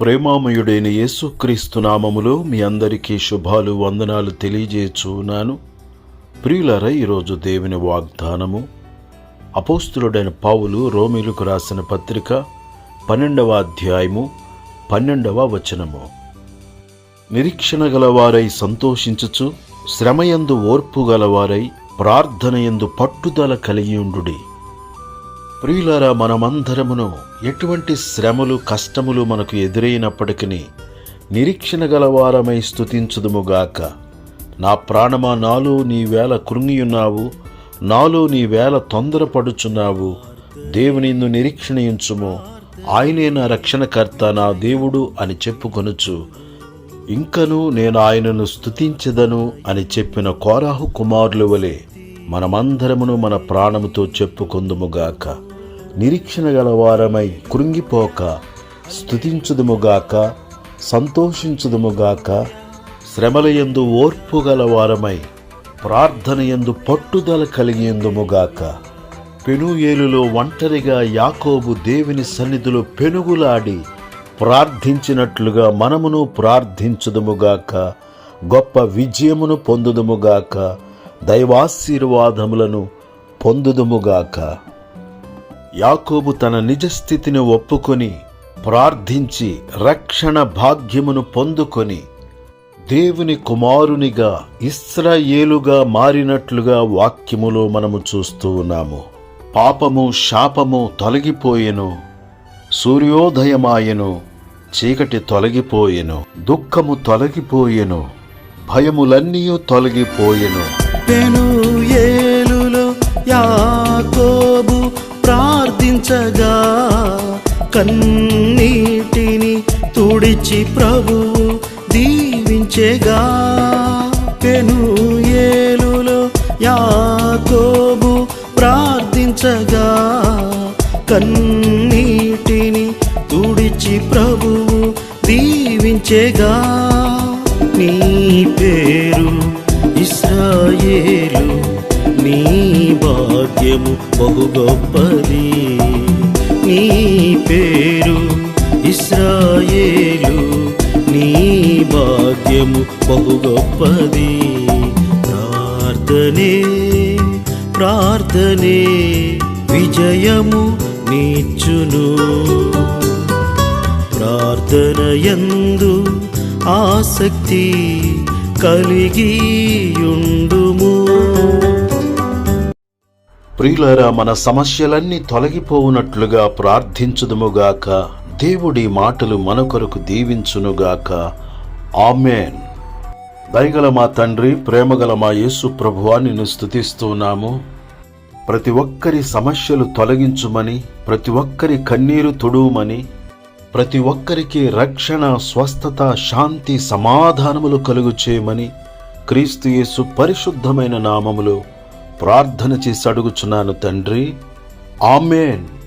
ప్రేమామయుడైన యేసుక్రీస్తు నామములో మీ అందరికీ శుభాలు వందనాలు తెలియజేచున్నాను ప్రియులర ఈరోజు దేవుని వాగ్దానము. అపోస్తులుడైన పావులు రోమిలకు రాసిన పత్రిక పన్నెండవ అధ్యాయము పన్నెండవ వచనము. నిరీక్షణ గలవారై సంతోషించుచు శ్రమయందు ఓర్పు గలవారై ప్రార్థనయందు పట్టుదల కలిగియుండుడి ప్రియులారా మనమందరమును ఎటువంటి శ్రమలు కష్టములు మనకు ఎదురైనప్పటికీ నిరీక్షణ గలవారమై స్థుతించుదుముగాక నా ప్రాణమా నాలో నీ వేళ కృంగియున్నావు నాలో నీ వేళ తొందరపడుచున్నావు. దేవునిందు నిరీక్షణయించుము ఆయనే నా రక్షణకర్త నా దేవుడు అని చెప్పుకొనుచు. ఇంకను నేను ఆయనను స్థుతించదను అని చెప్పిన కోరాహు కుమారుల వలె మనమందరమును మన ప్రాణముతో చెప్పుకొందుముగాక నిరీక్షణ గలవారమై కృంగిపోక స్థుతించుదుముగాక సంతోషించుదుముగాక శ్రమలయందు ఓర్పు గలవారమై ప్రార్థనయందు పట్టుదల కలిగేందుముగాక. పెనుయేలులో ఒంటరిగా యాకోబు దేవుని సన్నిధిలో పెనుగులాడి ప్రార్థించినట్లుగా మనమును ప్రార్థించుదుముగాక గొప్ప విజయమును పొందుదుముగాక దైవాశీర్వాదములను పొందుదుముగాక. యాకోబు తన నిజ స్థితిని ఒప్పుకొని ప్రార్థించి రక్షణ భాగ్యమును పొందుకొని దేవుని కుమారునిగా ఇస్రాయేలుగా మారినట్లుగా వాక్యములో మనము చూస్తూ ఉన్నాము. పాపము శాపము తొలగిపోయెను సూర్యోదయమాయెను చీకటి తొలగిపోయెను దుఃఖము తొలగిపోయెను భయములన్నీ తొలగిపోయెను. యాకో ఉంచగా కన్నీటిని తుడిచి ప్రభువు దీవించెగా. పెను ఏలులో యాకోబు ప్రార్థించగా కన్నీటిని తుడిచి ప్రభువు దీవించేగా. నీ పేరు ఇస్రాయేలు నీ భాగ్యము బహు గొప్పది. భాగ్యము బహు గొప్పది. ప్రార్థనే ప్రార్థనే విజయము నీచును. ప్రార్థనయందు ఆసక్తి కలిగియుండుము. ప్రియులారా మన సమస్యలన్నీ తొలగిపోవునట్లుగా ప్రార్థించుదుముగాక. దేవుడి మాటలు మన కొరకు దీవించునుగాక. ఆమెన్. దయగల మా తండ్రి ప్రేమగల మా యేసు ప్రభువా నిన్ను స్తుతిస్తున్నాము. ప్రతి ఒక్కరి సమస్యలు తొలగించుమని ప్రతి ఒక్కరి కన్నీరు తుడుమని ప్రతి ఒక్కరికి రక్షణ స్వస్థత శాంతి సమాధానములు కలుగు చేయమని క్రీస్తు యేసు పరిశుద్ధమైన నామములో ప్రార్థన చేసి అడుగుచున్నాను తండ్రి. ఆమెన్.